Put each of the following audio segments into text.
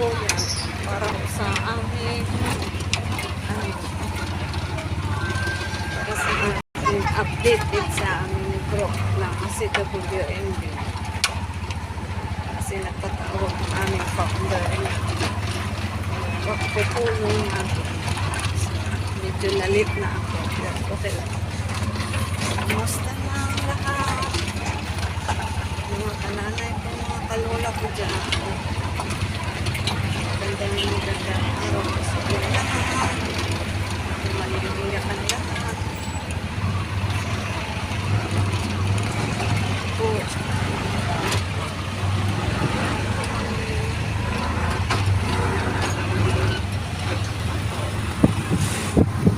kuya para sa aming ano, para sa aming update din sa aming group ng CWMB. Kasi nagpatawag ang aming founder na magpupulong na medyo nalit na ako. Okay lang. Kamusta na ang lahat? Mga kananay ko, mga kalola ko dyan. Magandang magandang araw ko sa inyo lahat. Maliliyak ang lahat. Po.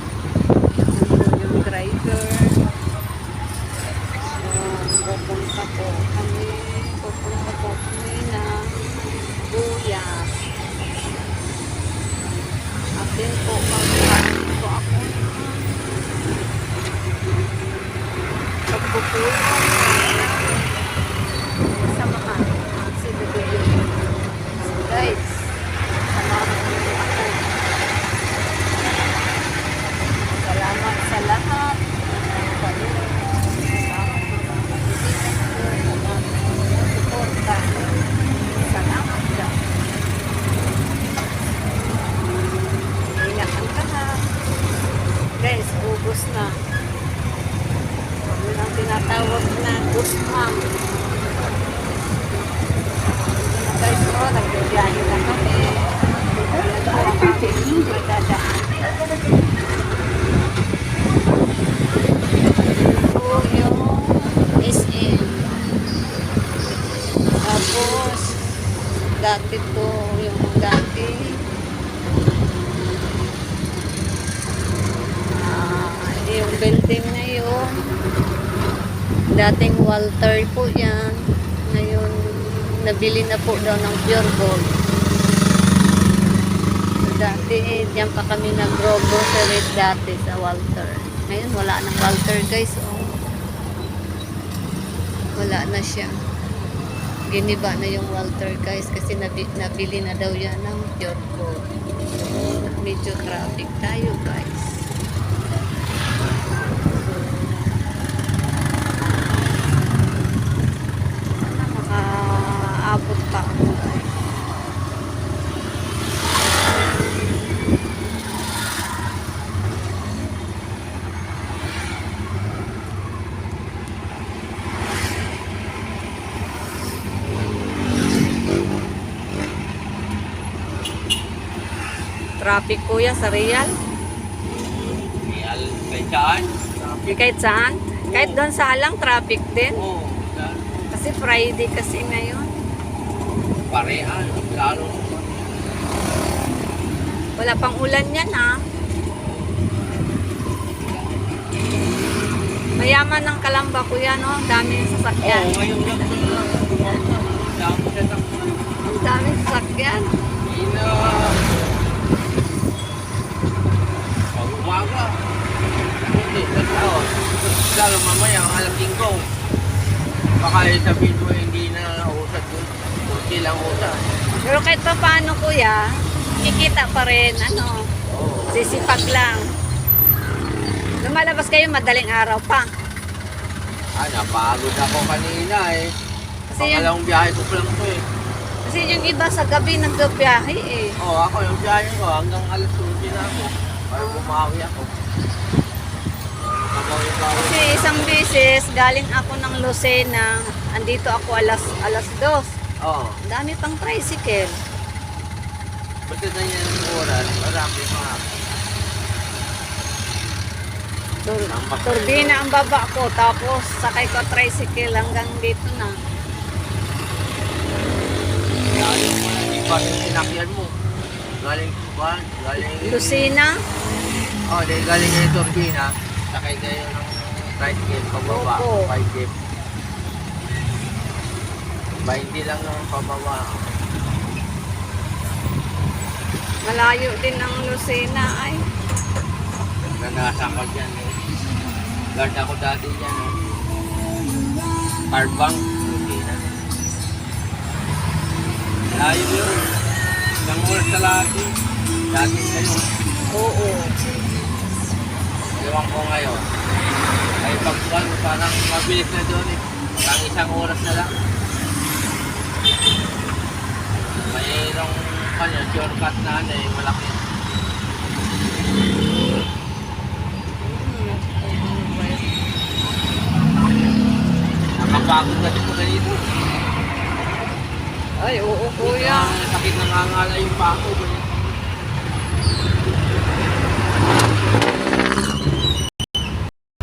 Nandun yung driver. So, pupunta po kami. Pupunta po kami ng Buyas. Atin po magkain po ako. Pagpupulong. Samahan. Si Bebe. So guys, samahan niyo ako. Salamat sa lahat. Salamat dyan. Inakan ka na. Guys, ubos na. Ang tinatawag na gusmang. Guys, oh, nagbibiyahe na kami. Ayan po ang aming madadaan. po yung SM. Tapos, dati to yung dati. Ah, yung building na yun. Dating Walter po yan. Ngayon, nabili na po daw ng pure gold. Dati, diyan pa kami nag-grocery dati sa Walter. Ngayon, wala nang Walter, guys. Oh. Wala na siya. Giniba na yung Walter, guys, kasi nabi, nabili na daw yan ng pure gold. Medyo traffic tayo, guys. Sana makaabot pa ako, guys. Traffic kuya sa Real. Real kay saan? Di kahit saan. Kahit doon sa alang traffic din. Oo. Kasi Friday kasi ngayon. Parehan. Lalo. Wala pang ulan yan ha. Mayaman ng kalamba kuya no. Ang daming Oo, sasakyan. ngayon lang na. Damo na takbo. Ang daming sasakyan. Ina. Lalo mamaya, ang alas 5. Baka sabihin mo hindi na usad yun. Kunti lang usad. Pero kahit pa paano kuya, kikita pa rin. Ano, sisipag lang. Lumalabas kayo madaling araw pa. Ah, napagod ako kanina eh. Kasi yung, Pangalawang biyahe ko lang to eh. kasi yung iba sa gabi nagbiyahe eh. Oo, ako yung biyahe ko hanggang alas 12 na ako. Para bumawi ako. Kasi isang beses, galing ako ng Lucena, andito ako alas alas dos. Oo. Ang dami pang tricycle. Basta na yan ang oras. Marami mga. Tur turbina ang baba ko, tapos sakay ko tricycle hanggang dito na. Galing mo na iba yung sinakyan mo. Galing ba? Galing... Lucena, Oo, oh, dahil galing yung turbina. Sakay kayo ng tricycle pababa. Opo. 5 jeep. 20 lang ng pababa. malayo din ang Lucena ay. Nanasan ko dyan eh. Guard ako dati dyan eh. Carbang. Turbina. Layo yun. Isang oras na yun. Dati kayo. Oo. Ewan ko ngayon. Ay pagbuwan mo parang mabilis na doon eh. Parang isang oras na lang. Mayroong kanya, shortcut na ano eh, malaki. Nakapagod na dito ganito. Ay, oo kuya. Sakit na ngangala yung pako. ganito.